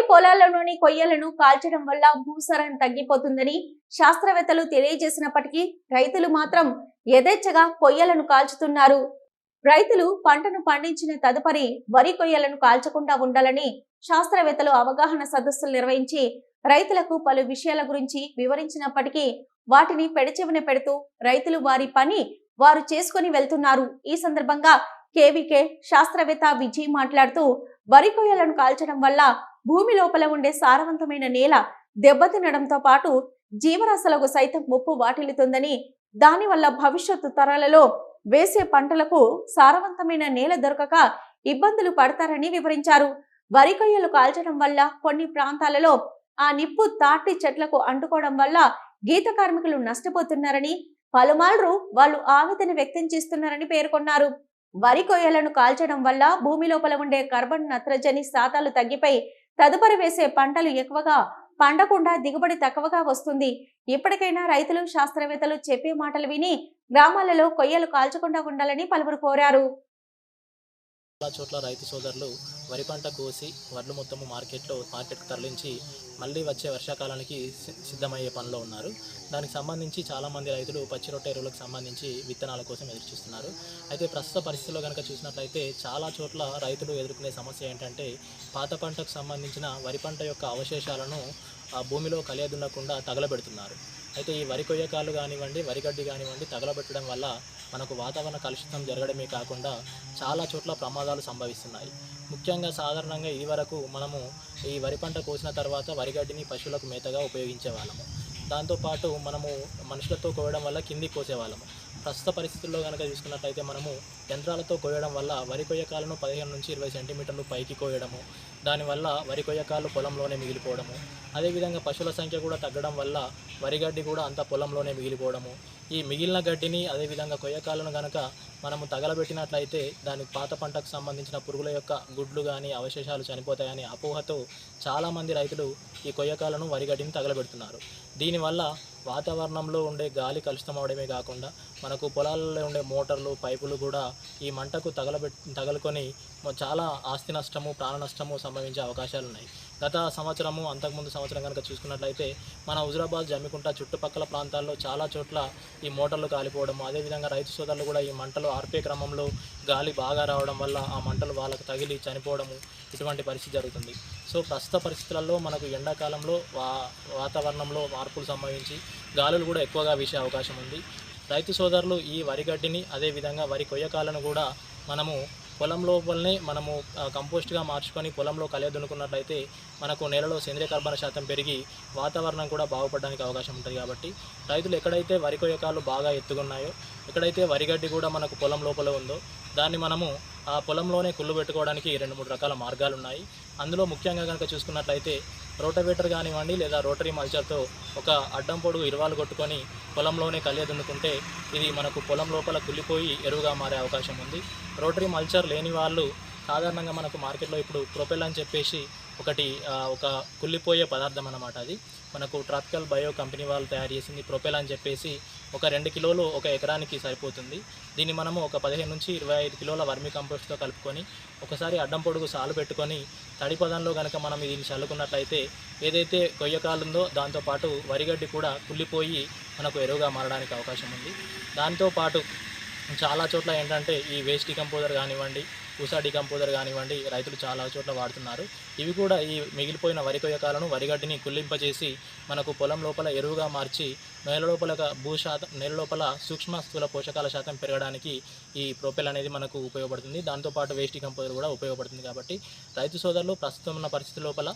వరి పొలాలలోని కొయ్యలను కాల్చడం వల్ల భూసారం తగ్గిపోతుందని శాస్త్రవేత్తలు తెలియజేసినప్పటికీ రైతులు మాత్రం యథేచ్ఛగా కొయ్యలను కాల్చుతున్నారు. రైతులు పంటను పండించిన తదుపరి వరి కొయ్యలను కాల్చకుండా ఉండాలని శాస్త్రవేత్తలు అవగాహన సదస్సులు నిర్వహించి రైతులకు పలు విషయాల గురించి వివరించినప్పటికీ వాటిని పెడచెవిన పెడుతూ రైతులు వారి పని వారు చేసుకుని వెళ్తున్నారు. ఈ సందర్భంగా కేవీకే శాస్త్రవేత్త విజయ్ మాట్లాడుతూ వరి కొయ్యలను కాల్చడం వల్ల భూమి లోపల ఉండే సారవంతమైన నేల దెబ్బతినడంతో పాటు జీవరాశులకు సైతం ముప్పు వాటిల్లుతుందని దానివల్ల భవిష్యత్తు తరాలలో వేసే పంటలకు సారవంతమైన నేల దొరకక ఇబ్బందులు పడతారని వివరించారు. వరి కొయ్యలు కాల్చడం వల్ల కొన్ని ప్రాంతాలలో ఆ నిప్పు తాటి చెట్లకు అంటుకోవడం వల్ల గీత కార్మికులు నష్టపోతున్నారని పలుమార్లు వాళ్ళు ఆవేదన వ్యక్తం చేస్తున్నారని పేర్కొన్నారు. వరి కొయ్యలను కాల్చడం వల్ల భూమి లోపల ఉండే కార్బన్ నత్రజని శాతాలు తగ్గిపోయి తదుపరి వేసే పంటలు ఎక్కువగా పండకుండా దిగుబడి తక్కువగా వస్తుంది. ఇప్పటికైనా రైతులు శాస్త్రవేత్తలు చెప్పే మాటలు విని గ్రామాలలో కొయ్యలు కాల్చకుండా ఉండాలని పలువురు కోరారు. చాలా చోట్ల రైతు సోదరులు వరి పంట కోసి వడ్లు మొత్తము మార్కెట్లో మార్కెట్కి తరలించి మళ్ళీ వచ్చే వర్షాకాలానికి సి- సిద్ధమయ్యే పనిలో ఉన్నారు. దానికి సంబంధించి చాలామంది రైతులు పచ్చి రొట్టె ఎరువులకు సంబంధించి విత్తనాల కోసం ఎదురుచూస్తున్నారు అయితే ప్రస్తుత పరిస్థితుల్లో కనుక చూసినట్లయితే చాలా చోట్ల రైతులు ఎదుర్కొనే సమస్య ఏంటంటే పాత పంటకు సంబంధించిన వరి పంట యొక్క అవశేషాలను ఆ భూమిలో కలియదున్నకుండా తగలబెడుతున్నారు. అయితే ఈ వరి కొయ్యకాలు కానివ్వండి వరిగడ్డి కానివ్వండి తగలబెట్టడం వల్ల మనకు వాతావరణ కలుషితం జరగడమే కాకుండా చాలా చోట్ల ప్రమాదాలు సంభవిస్తున్నాయి. ముఖ్యంగా సాధారణంగా ఇదివరకు మనము ఈ వరి పంట కోసిన తర్వాత వరిగడ్డిని పశువులకు మేతగా ఉపయోగించే వాళ్ళము దాంతోపాటు మనము మనుషులతో కోయడం వల్ల కింది కోసేవాళ్ళము. ప్రస్తుత పరిస్థితుల్లో కనుక చూసుకున్నట్లయితే మనము యంత్రాలతో కోయడం వల్ల వరి కొయ్యకాలను పదిహేను నుంచి ఇరవై సెంటీమీటర్లు పైకి కోయడము దానివల్ల వరి కొయ్యకాలు పొలంలోనే మిగిలిపోవడము. అదేవిధంగా పశువుల సంఖ్య కూడా తగ్గడం వల్ల వరిగడ్డి కూడా అంత పొలంలోనే మిగిలిపోవడము. ఈ మిగిలిన గడ్డిని అదేవిధంగా కొయ్యకాలను కనుక మనము తగలబెట్టినట్లయితే దాని పాత పంటకు సంబంధించిన పురుగుల యొక్క గుడ్లు కానీ అవశేషాలు చనిపోతాయని అపోహతో చాలామంది రైతులు ఈ కొయ్యకాలను వరిగడ్డిని తగలబెడుతున్నారు. దీనివల్ల వాతావరణంలో ఉండే గాలి కలుషితం అవడమే కాకుండా మనకు పొలాలలో ఉండే మోటార్లు పైపులు కూడా ఈ మంటకు తగలబెట్ తగలుకొని చాలా ఆస్తి నష్టము ప్రాణ నష్టము సంభవించే అవకాశాలు ఉన్నాయి. గత సంవత్సరము అంతకుముందు సంవత్సరం కనుక చూసుకున్నట్లయితే మన హుజురాబాద్ జమ్మికుంట చుట్టుపక్కల ప్రాంతాల్లో చాలా చోట్ల ఈ మోటార్లు కాలిపోవడము అదేవిధంగా రైతు సోదరులు కూడా ఈ మంటలు ఆర్పే క్రమంలో గాలి బాగా రావడం వల్ల ఆ మంటలు వాళ్ళకు తగిలి చనిపోవడము ఇటువంటి పరిస్థితి జరుగుతుంది. సో ప్రస్తుత పరిస్థితులలో మనకు ఎండాకాలంలో వా వాతావరణంలో మార్పులు సంభవించి గాలులు కూడా ఎక్కువగా వీసే అవకాశం ఉంది. రైతు సోదరులు ఈ వరి గడ్డిని అదేవిధంగా వరి కొయ్యకాలను కూడా మనము పొలం లోపలనే మనము కంపోస్ట్గా మార్చుకొని పొలంలో కలియదునుకున్నట్లయితే మనకు నేలలో సేంద్రియ కర్బన శాతం పెరిగి వాతావరణం కూడా బాగుపడడానికి అవకాశం ఉంటుంది కాబట్టి రైతులు ఎక్కడైతే వరి కొయ్యకాలు బాగా ఎత్తుకున్నాయో ఎక్కడైతే వరిగడ్డి కూడా మనకు పొలం లోపల ఉందో దాన్ని మనము ఆ పొలంలోనే కుళ్ళు పెట్టుకోవడానికి రెండు మూడు రకాల మార్గాలు ఉన్నాయి. అందులో ముఖ్యంగా కనుక చూసుకున్నట్లయితే రోటవేటర్ కానివ్వండి లేదా రోటరీ మల్చర్తో ఒక అడ్డం పొడుగు ఇరువాలు కొట్టుకొని పొలంలోనే కలియ దున్నుకుంటే ఇది మనకు పొలం లోపల కుళ్ళిపోయి ఎరువుగా మారే అవకాశం ఉంది. రోటరీ మల్చర్ లేని వాళ్ళు సాధారణంగా మనకు మార్కెట్లో ఇప్పుడు ప్రొపెల్ అని చెప్పేసి ఒకటి ఒక కుళ్ళిపోయే పదార్థం అన్నమాట అది. మనకు ట్రాపికల్ బయో కంపెనీ వాళ్ళు తయారు చేసింది ప్రొపెల్ అని చెప్పేసి ఒక రెండు కిలోలు ఒక ఎకరానికి సరిపోతుంది. దీన్ని మనము ఒక పదిహేను నుంచి ఇరవై ఐదు కిలోల వర్మి కంపోస్ట్తో కలుపుకొని ఒకసారి అడ్డం పొడుగు సాలు పెట్టుకొని తడి పదంలో కనుక మనం దీన్ని చల్లుకున్నట్లయితే ఏదైతే కొయ్యకాలు ఉందో దాంతోపాటు వరిగడ్డి కూడా కుళ్ళిపోయి మనకు ఎరువుగా మారడానికి అవకాశం ఉంది. దాంతోపాటు చాలా చోట్ల ఏంటంటే ఈ వేస్ట్ డికంపోజర్ కానివ్వండి ఉసా డికంపోజర్ కానివ్వండి రైతులు చాలా చోట్ల వాడుతున్నారు. ఇవి కూడా ఈ మిగిలిపోయిన వరి కొయ్యకాలను వరిగడ్డిని కుళ్ళింపజేసి మనకు పొలం లోపల ఎరువుగా మార్చి నేల లోపల భూ శాతం నేల లోపల సూక్ష్మ స్థూల పోషకాల శాతం పెరగడానికి ఈ ప్రొపెల్ అనేది మనకు ఉపయోగపడుతుంది. దాంతోపాటు వేస్ట్ డికంపోజర్ కూడా ఉపయోగపడుతుంది కాబట్టి రైతు సోదరులు ప్రస్తుతం ఉన్న పరిస్థితి లోపల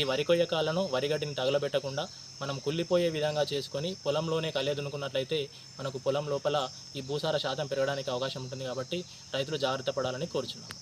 ఈ వరి కొయ్యకాలను వరిగడ్డిని తగలబెట్టకుండా మనం కుళ్ళిపోయే విధంగా చేసుకొని పొలంలోనే కలియదునుకున్నట్లయితే మనకు పొలం లోపల ఈ భూసార శాతం పెరగడానికి అవకాశం ఉంటుంది కాబట్టి రైతులు జాగ్రత్త పడాలని కోరుచున్నాం.